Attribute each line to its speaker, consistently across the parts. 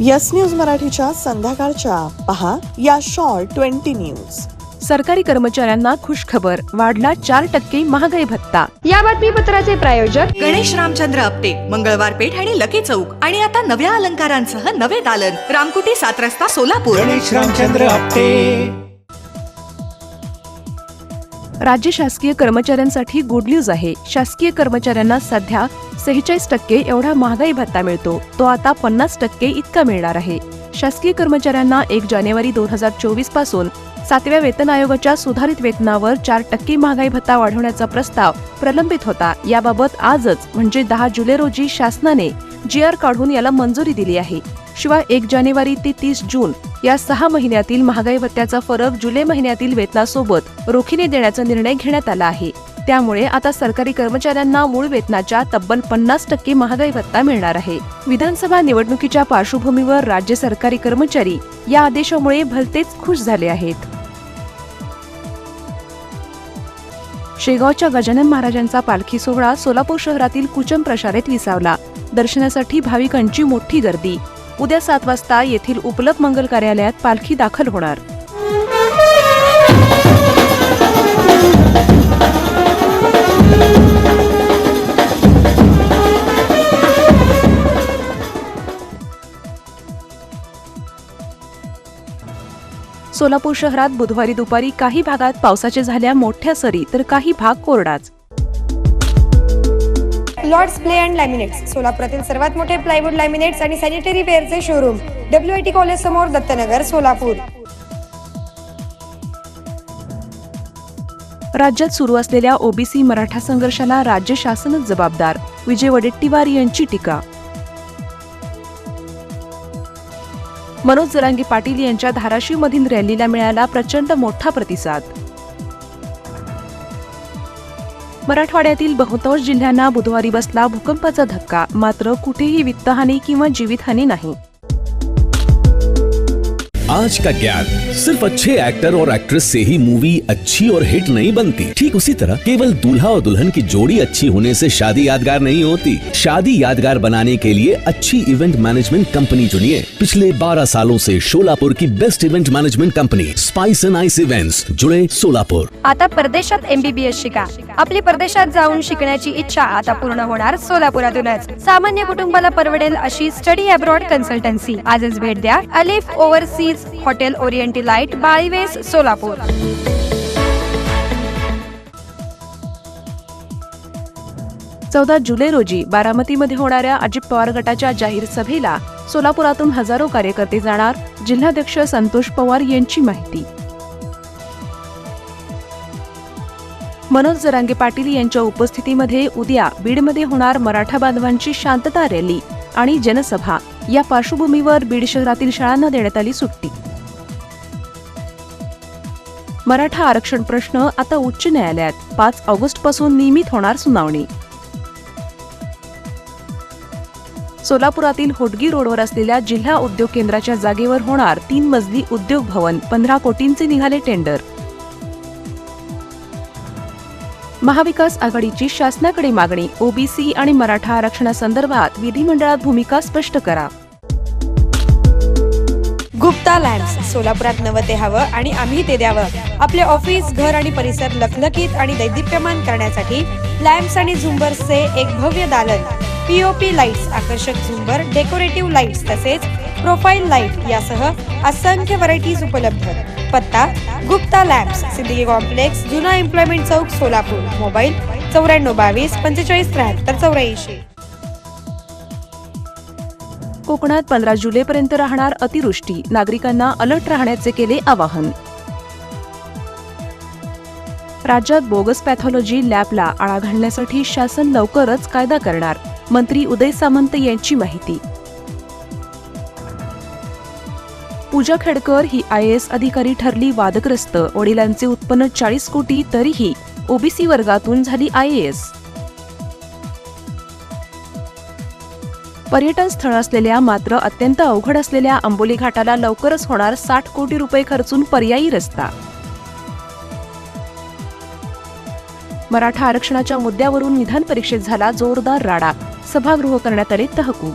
Speaker 1: Yes news मराठीच्या संध्याकाळच्या. पहा या शॉर्ट ट्वेंटी न्यूज.
Speaker 2: सरकारी कर्मचाऱ्यांना खुशखबर वाढला चार टक्के महागाई भत्ता.
Speaker 3: या बातमीपत्राचे प्रायोजक
Speaker 4: गणेश रामचंद्र आपटे मंगळवार पेठ आणि लकी चौक. आणि आता नव्या अलंकारांसह नवे दालन. रामकुटी सात रस्ता सोलापूर.
Speaker 5: गणेश रामचंद्र आपटे.
Speaker 2: राज्य शासकीय कर्मचाऱ्यांसाठी गुड न्यूज आहे. शासकीय कर्मचाऱ्यांना सध्या सेहेचाळीस टक्के एवढा महागाई भत्ता मिळतो. तो आता पन्नास टक्के इतका मिळणार आहे. शासकीय कर्मचाऱ्यांना एक जानेवारी दोन हजार चोवीसपासून सातव्या वेतन आयोगाच्या सुधारित वेतनावर चार टक्के महागाई भत्ता वाढवण्याचा प्रस्ताव प्रलंबित होता. याबाबत आजच म्हणजे दहा जुलै रोजी शासनाने जी आर काढून याला मंजुरी दिली आहे. शिवाय एक जानेवारी ते तीस जून या सहा महिन्यातील महागाई भत्त्याचा फरक जुलै महिन्यातील वेतनासोबत रोखीने देण्याचा निर्णय घेण्यात आला आहे. त्यामुळे आता सरकारी कर्मचाऱ्यांना मूळ वेतनाच्या तब्बल पन्नास टक्के महागाई भत्ता मिळणार आहे. विधानसभा निवडणुकीच्या पार्श्वभूमीवर राज्य सरकारी कर्मचारी या आदेशामुळे भलतेच खुश झाले आहेत. शेगावच्या गजानन महाराजांचा पालखी सोहळा सोलापूर शहरातील कुचम प्रशालेत विसावला. दर्शनासाठी भाविकांची मोठी गर्दी उद्या सात वाजता येथील उपलब्ध मंगल कार्यालयात पालखी दाखल होणार. सोलापूर शहरात बुधवारी दुपारी काही भागात पावसाचे झाल्या मोठ्या सरी तर काही भाग कोरडाच.
Speaker 3: लॉर्ड्स प्ले अँड लॅमिनेट्स सोलापुरातील सर्वात मोठे प्लायवूड लॅमिनेट्स आणि sanitary वेअरचे showroom W I T college समोर दत्तनगर सोलापूर.
Speaker 2: राज्यात सुरू असलेल्या ओबीसी मराठा संघर्षाला राज्य शासनच जबाबदार विजय वडेट्टीवार यांची टीका. मनोज जरांगे पाटील यांच्या धाराशिवमधील रॅलीला मिळाला प्रचंड मोठा प्रतिसाद. मराठवाड्यातील बहुतांश जिल्ह्यांना बुधवारी बसला भूकंपाचा धक्का. मात्र कुठेही वित्तहानी किंवा जीवितहानी नाही.
Speaker 6: आज का ज्ञान? सिर्फ अच्छे एक्टर और एक्ट्रेस से ही मूवी अच्छी और हिट नहीं बनती। ठीक उसी तरह केवल दूल्हा और दुल्हन की जोड़ी अच्छी होने से शादी यादगार नहीं होती। शादी यादगार बनाने के लिए अच्छी इवेंट मैनेजमेंट कंपनी चुनिए। पिछले 12 सालों से शोलापुर की best event management company Spice and Ice events जुड़े सोलापुर
Speaker 3: आता परदेशात एमबीबीएस शिका। आपली परदेशात जाऊन शिकण्याची इच्छा आता पूर्ण होणार सोलापुरातूनच. सामान्य कुटुंबाला परवडेल अशी स्टडी अब्रॉड कन्सल्टन्सी आजच भेट द्या. अलिफ ओव्हरसीज हॉटेल ओरिएंटी लाइट बाळीवेस सोलापूर.
Speaker 2: चौदा जुलै रोजी बारामतीमध्ये होणाऱ्या अजित पवार गटाच्या जाहीर सभेला सोलापुरातून हजारो कार्यकर्ते जाणार जिल्हाध्यक्ष संतोष पवार यांची माहिती. मनोज जरांगे पाटील यांच्या उपस्थितीमध्ये उद्या बीडमध्ये होणार मराठा बांधवांची शांतता रॅली आणि जनसभा. या पार्श्वभूमीवर बीड शहरातील शाळांना देण्यात आली सुट्टी. मराठा आरक्षण प्रश्न आता उच्च न्यायालयात. पाच ऑगस्टपासून नियमित होणार सुनावणी. सोलापुरातील होटगी रोडवर असलेल्या जिल्हा उद्योग केंद्राच्या जागेवर होणार तीन मजली उद्योग भवन. पंधरा कोटींचे निघाले टेंडर. महाविकास आघाडीची शासनाकडे मागणी ओबीसी आणि मराठा आरक्षणासंदर्भात विधिमंडळात भूमिका स्पष्ट करा.
Speaker 3: गुप्ता लॅम्प्स सोलापुरात नवं ते हवं आणि आम्ही ते द्यावं. आपले ऑफिस घर आणि परिसर लखलखीत आणि दैदिप्यमान करण्यासाठी लॅम्प्स आणि झुंबर्सचे एक भव्य दालन. पीओपी लाईट्स आकर्षक झुंबर डेकोरेटिव्ह लाईट्स तसेच प्रोफाईल लाइट यासह असंख्य व्हरायटीज उपलब्ध पत्ता गुप्ता लॅब्स सिद्दीकी कॉम्प्लेक्स जुना एम्प्लॉयमेंट चौक सोलापूर. मोबाईल चौऱ्याण्णव बावीस पंचेचाळीस त्र्याहत्तर चौऱ्याऐंशी.
Speaker 2: कोकणात पंधरा जुलैपर्यंत राहणार अतिवृष्टी. नागरिकांना अलर्ट राहण्याचे केले आवाहन. राज्यात बोगस पॅथॉलॉजी लॅबला आळा घालण्यासाठी शासन लवकरच कायदा करणार. मंत्री उदय सामंत यांची माहिती. पूजा खेडकर ही आय एस अधिकारी ठरली वादग्रस्त. वडिलांचे उत्पन्न चाळीस कोटी तरीही ओबीसी वर्गातून झाली आय एस. पर्यटन स्थळ असलेल्या मात्र अत्यंत अवघड असलेल्या आंबोली घाटाला लवकरच होणार साठ कोटी रुपये खर्चून पर्यायी रस्ता. मराठा आरक्षणाच्या मुद्द्यावरून विधान परिषदेत झाला जोरदार राडा. सभागृह करण्यात आले तहकूब.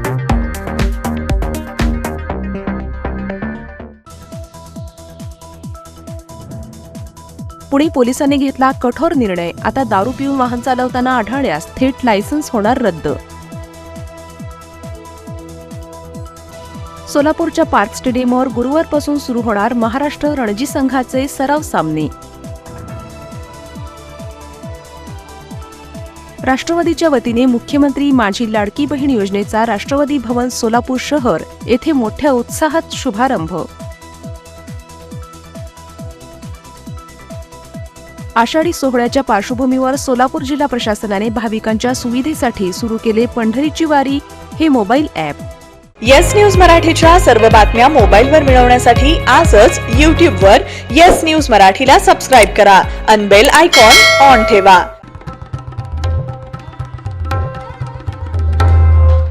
Speaker 2: पुणे पोलिसांनी घेतला कठोर निर्णय. आता दारू पिऊन वाहन चालवताना आढळल्यास थेट लायसन्स होणार रद्द. सोलापूरच्या पार्क स्टेडियमवर गुरुवारपासून सुरू होणार महाराष्ट्र रणजी संघाचे सराव सामने. राष्ट्रवादीच्या वतीने मुख्यमंत्री माझी लाडकी बहीण योजनेचा राष्ट्रवादी भवन सोलापूर शहर येथे मोठ्या उत्साहात शुभारंभ. आषाढी सोहळ्याच्या पार्श्वभूमीवर सोलापूर जिल्हा प्रशासनाने भाविकांच्या सुविधेसाठी सुरू केले पंढरीची वारी हे मोबाईल ॲप.
Speaker 1: येस न्यूज मराठीच्या सर्व बातम्या मोबाईलवर मिळवण्यासाठी आजच यूट्यूबवर येस न्यूज मराठीला सबस्क्राईब करा अनबेल आयकॉन ऑन ठेवा.